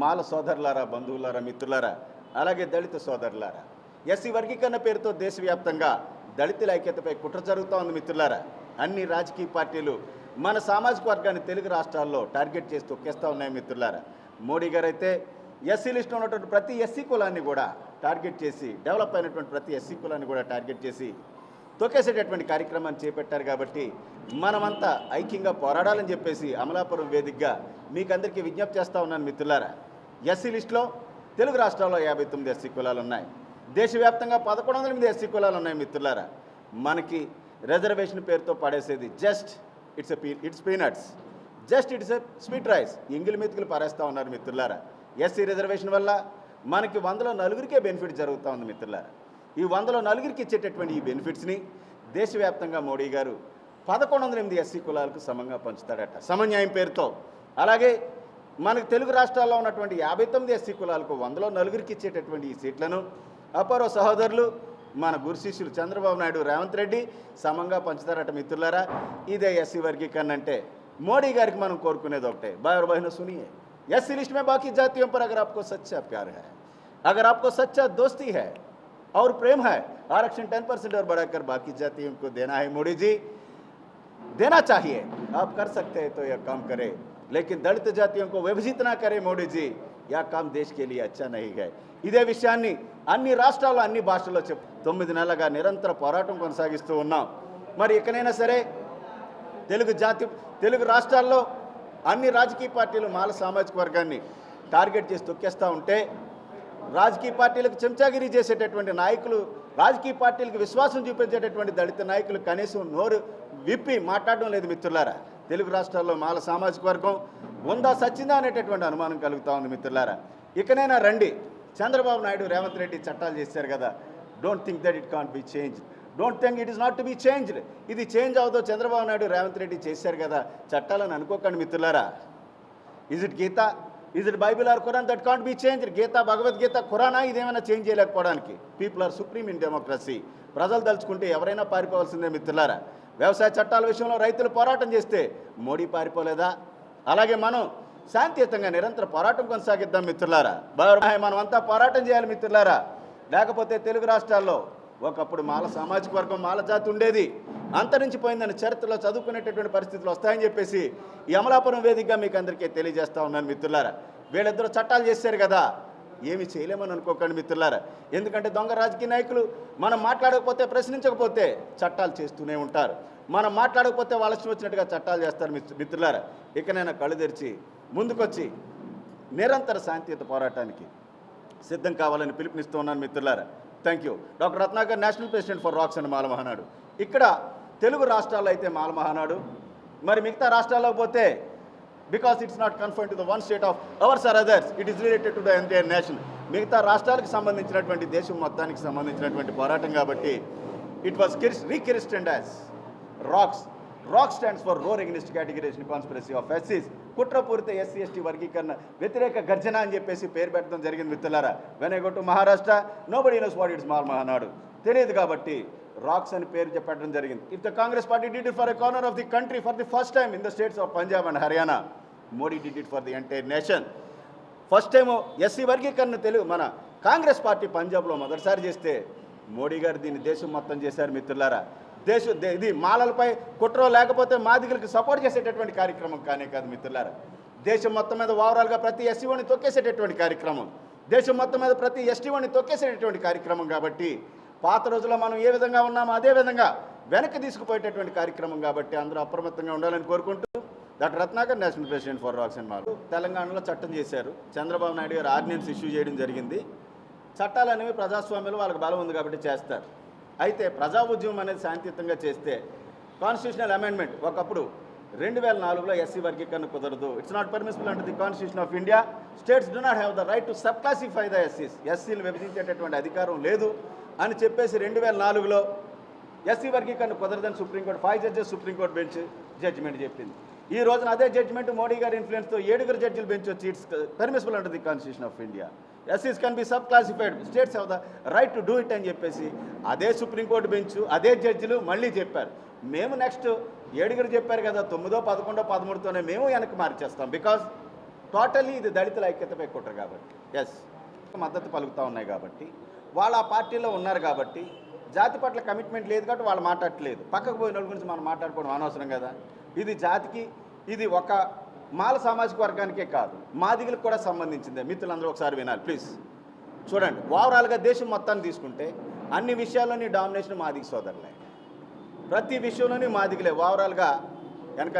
మాల సోదరులారా బంధువులారా మిత్రులారా అలాగే దళిత సోదరులారా ఎస్సీ వర్గీకరణ పేరుతో దేశవ్యాప్తంగా దళితుల ఐక్యతపై కుట్ర జరుగుతూ ఉంది మిత్రులారా. అన్ని రాజకీయ పార్టీలు మన సామాజిక వర్గాన్ని తెలుగు రాష్ట్రాల్లో టార్గెట్ చేసి తొక్కేస్తూ ఉన్నాయి మిత్రులారా. మోడీ గారు అయితే ఎస్సీ లిస్టులో ఉన్నటువంటి ప్రతి ఎస్సీ కులాన్ని కూడా టార్గెట్ చేసి డెవలప్ అయినటువంటి ప్రతి ఎస్సీ కులాన్ని కూడా టార్గెట్ చేసి తొక్కేసేటటువంటి కార్యక్రమాన్ని చేపట్టారు కాబట్టి మనమంతా ఐక్యంగా పోరాడాలని చెప్పేసి అమలాపురం వేదికగా మీకందరికీ విజ్ఞప్తి చేస్తూ ఉన్నాను మిత్రులారా. ఎస్సీ లిస్టులో తెలుగు రాష్ట్రాల్లో యాభై తొమ్మిది ఎస్సీ కులాలు ఉన్నాయి. దేశవ్యాప్తంగా పదకొండు వందల ఎనిమిది ఎస్సీ కులాలు ఉన్నాయి మిత్రులారా. మనకి రిజర్వేషన్ పేరుతో పడేసేది just it's a pea it's peanuts. Just it's a sweet rice. ఇంగిలి మెతుకులు పారేస్తూ ఉన్నారు మిత్రులారా. ఎస్సీ రిజర్వేషన్ వల్ల మనకి వందలో నలుగురికే బెనిఫిట్ జరుగుతూ ఉంది మిత్రులారా. ఈ వందలో నలుగురికి ఇచ్చేటటువంటి ఈ బెనిఫిట్స్ని దేశవ్యాప్తంగా మోడీ గారు పదకొండు వందల ఎనిమిది ఎస్సీ కులాలకు సమంగా పంచుతాడట. సమన్యాయం పేరుతో. అలాగే మనకు తెలుగు రాష్ట్రాల్లో ఉన్నటువంటి యాభై తొమ్మిది ఎస్సీ కులాలకు వందలో నలుగురికి ఇచ్చేటటువంటి ఈ సీట్లను అపరో సహోదరులు మన గురు శిష్యులు చంద్రబాబు నాయుడు రేవంత్ రెడ్డి సమంగా పంచుతారట మిత్రులారా. ఇదే ఎస్సీ వర్గీకరణ అంటే మోడీ గారికి మనం కోరుకునేది ఒకటే. బాయర్ బహిన సునియే. ఎస్సీ లిస్ట్ మే బాకీ జాతీయం పర్ అగర్ ఆప్కో సచ్చా ప్యార్ హై. అగర్ ఆప్కో సచ్చా దోస్తీ హై. और प्रेम है आरक्षण टेन परसेंट और बढ़ाकर बाकी जातियों को देना है मोदी जी देना चाहिए आप कर सकते हैं तो यह काम करें लेकिन दलित जातियों को विभजित ना करें मोदी जी यह काम देश के लिए अच्छा नहीं है ఇదే విషయాన్ని అన్ని రాష్ట్రాల్లో అన్ని భాషల్లో చెప్ తొమ్మిది నెలలుగా నిరంతర పోరాటం కొనసాగిస్తూ ఉన్నాం మరి ఇకనైనా సరే తెలుగు జాతి తెలుగు రాష్ట్రాల్లో అన్ని రాజకీయ పార్టీలు మాల సామాజిక వర్గాన్ని టార్గెట్ చేసి తొక్కేస్తూ ఉంటే రాజకీయ పార్టీలకు చెంచాగిరి చేసేటటువంటి నాయకులు రాజకీయ పార్టీలకు విశ్వాసం చూపించేటటువంటి దళిత నాయకులు కనీసం నోరు విప్పి మాట్లాడడం లేదు మిత్రులారా. తెలుగు రాష్ట్రాల్లో మాల సామాజిక వర్గం ఉందా సచ్చిందా అనేటటువంటి అనుమానం కలుగుతూ ఉంది మిత్రులారా. ఇకనైనా రండి. చంద్రబాబు నాయుడు రేవంత్ రెడ్డి చట్టాలు చేశారు కదా. Don't think that it can't be change don't think it is not to be changed ఇది చేంజ్ అవుదో చంద్రబాబు నాయుడు రేవంత్ రెడ్డి చేశారు కదా చట్టాలని అనుకోకండి మిత్రులారా. Is it Gita? Is it Bible or Quran that can't be change Gita Bhagavadgita ఖురానా ఇదేమైనా చేంజ్ చేయలేకపోవడానికి. People are supreme in democracy ప్రజలు తలుచుకుంటే ఎవరైనా పారిపోవాల్సిందే మిత్రులారా. వ్యవసాయ చట్టాల విషయంలో రైతులు పోరాటం చేస్తే మోడీ పారిపోలేదా? అలాగే మనం శాంతియుతంగా నిరంతర పోరాటం కొనసాగిద్దాం మిత్రులారా. మనం అంతా పోరాటం చేయాలి మిత్రులారా. లేకపోతే తెలుగు రాష్ట్రాల్లో ఒకప్పుడు మాల సామాజిక వర్గం మాల జాతి ఉండేది. అంతరించిపోయిందని చరిత్రలో చదువుకునేటటువంటి పరిస్థితులు వస్తాయని చెప్పేసి ఈ అమలాపురం వేదికగా మీకు అందరికీ తెలియజేస్తా ఉన్నాను మిత్రులారా. వీళ్ళిద్దరూ చట్టాలు చేశారు కదా. ఏమి చేయలేమని అనుకోకండి మిత్రులారా. ఎందుకంటే దొంగ రాజకీయ నాయకులు మనం మాట్లాడకపోతే ప్రశ్నించకపోతే చట్టాలు చేస్తూనే ఉంటారు. మనం మాట్లాడకపోతే వాళ్ళ వచ్చినట్టుగా చట్టాలు చేస్తారు మిత్రులారా. ఇక నేను కళ్ళు తెరిచి ముందుకొచ్చి నిరంతర శాంతియుత పోరాటానికి సిద్ధం కావాలని పిలుపునిస్తూ ఉన్నాను మిత్రులారా. Thank you doctor Ratnakar national president for rocks and Mala Mahanadu ఇక్కడ తెలుగు రాష్ట్రాల్లో అయితే మాల మహానాడు మరి మిగతా రాష్ట్రాల్లో పోతే because it's not confirm to the one state of ours or others it is related to the entire nation మిగతా రాష్ట్రాలకు సంబంధించినటువంటి దేశం మొత్తానికి సంబంధించినటువంటి పోరాటం కాబట్టి it was christ rechristened as rocks rock stands for roar against categorisation conspiracy of ఎస్సీస్ కుట్రపూరిత SC ST వర్గీకరణ వ్యతిరేక గర్జన అని చెప్పేసి పేరు పెట్టడం జరిగింది మిత్రులారా. వెనగొట్టు Maharashtra nobody knows what it's Mala Mahanadu తెలియదు కాబట్టి రాక్స్ అని పేరు చెప్పడం జరిగింది. If the Congress party did it for a corner of the country for the first time in the states of Punjab and Haryana Modi did it for the entire nation first time SC వర్గీకరణ తెలుగు మన Congress party పంజాబ్లో మొదటిసారి చేస్తే మోడీ గారు దీన్ని దేశం మొత్తం చేశారు మిత్రులారా. దేశ ఇది మాలలపై కుట్ర లేకపోతే మాదిగలకు సపోర్ట్ చేసేటటువంటి కార్యక్రమం కానే కాదు మిత్రులారా. దేశం మొత్తం మీద ఓవరాల్గా ప్రతి ఎస్సీఓని తొక్కేసేటటువంటి కార్యక్రమం. దేశం మొత్తం మీద ప్రతి ఎస్టీఓని తొక్కేసేటటువంటి కార్యక్రమం కాబట్టి పాత రోజుల్లో మనం ఏ విధంగా ఉన్నామో అదే విధంగా వెనక్కి తీసుకుపోయేటటువంటి కార్యక్రమం కాబట్టి అందరూ అప్రమత్తంగా ఉండాలని కోరుకుంటూ doctor Ratnakar national president for rocks and Mala. తెలంగాణలో చట్టం చేశారు. చంద్రబాబు నాయుడు గారు ఆర్డినెన్స్ ఇష్యూ చేయడం జరిగింది. చట్టాలు అనేవి ప్రజాస్వామ్యంలో వాళ్ళకి బలం ఉంది కాబట్టి చేస్తారు. అయితే ప్రజా ఉద్యమం అనేది శాంతియుతంగా చేస్తే కాన్స్టిట్యూషనల్ అమెండ్మెంట్ ఒకప్పుడు రెండు వేల నాలుగులో ఎస్సీ వర్గీకరణ కుదరదు. It's not permissible under the constitution of India states do not have the right to sub classify the ఎస్సీస్ ఎస్సీలు విభజించేటటువంటి అధికారం లేదు అని చెప్పేసి రెండు వేల నాలుగులో ఎస్సీ వర్గీకరణ కుదరదని supreme court five judges supreme court bench judgement చెప్పింది. ఈ రోజున అదే జడ్జిమెంట్ మోడీ గారి ఇన్ఫ్లుయెన్స్తో ఏడుగురు జడ్జిలు బెంచ్ వచ్చి ఇట్స్ పర్మిసిబుల్ అంటుంది constitution of India ఎస్సీస్ can be sub classified states of the right to do it అని చెప్పేసి అదే సుప్రీంకోర్టు బెంచ్ అదే జడ్జిలు మళ్ళీ చెప్పారు. మేము నెక్స్ట్ ఏడుగురు చెప్పారు కదా తొమ్మిదో పదకొండో పదమూడుతోనే మేము వెనక్కి మార్చేస్తాం బికాజ్ టోటలీ ఇది దళితుల ఐక్యతపై కుట్ర కాబట్టి. ఎస్ మద్దతు పలుకుతూ ఉన్నాయి కాబట్టి. వాళ్ళు ఆ పార్టీలో ఉన్నారు కాబట్టి. జాతి పట్ల కమిట్మెంట్ లేదు కాబట్టి వాళ్ళు మాట్లాడట్లేదు. పక్కకు పోయిన వాళ్ళ గురించి మనం మాట్లాడుకోవడం అనవసరం కదా. ఇది జాతికి ఇది ఒక మాల సామాజిక వర్గానికే కాదు మాదిగలకు కూడా సంబంధించిందే. మిత్రులందరూ ఒకసారి వినాలి ప్లీజ్ చూడండి ఓవరాల్గా దేశం మొత్తాన్ని తీసుకుంటే అన్ని విషయాల్లోని డామినేషన్ మాదిగ సోదరులే. ప్రతి విషయంలోని మాదిగలే ఓవరాల్గా వెనక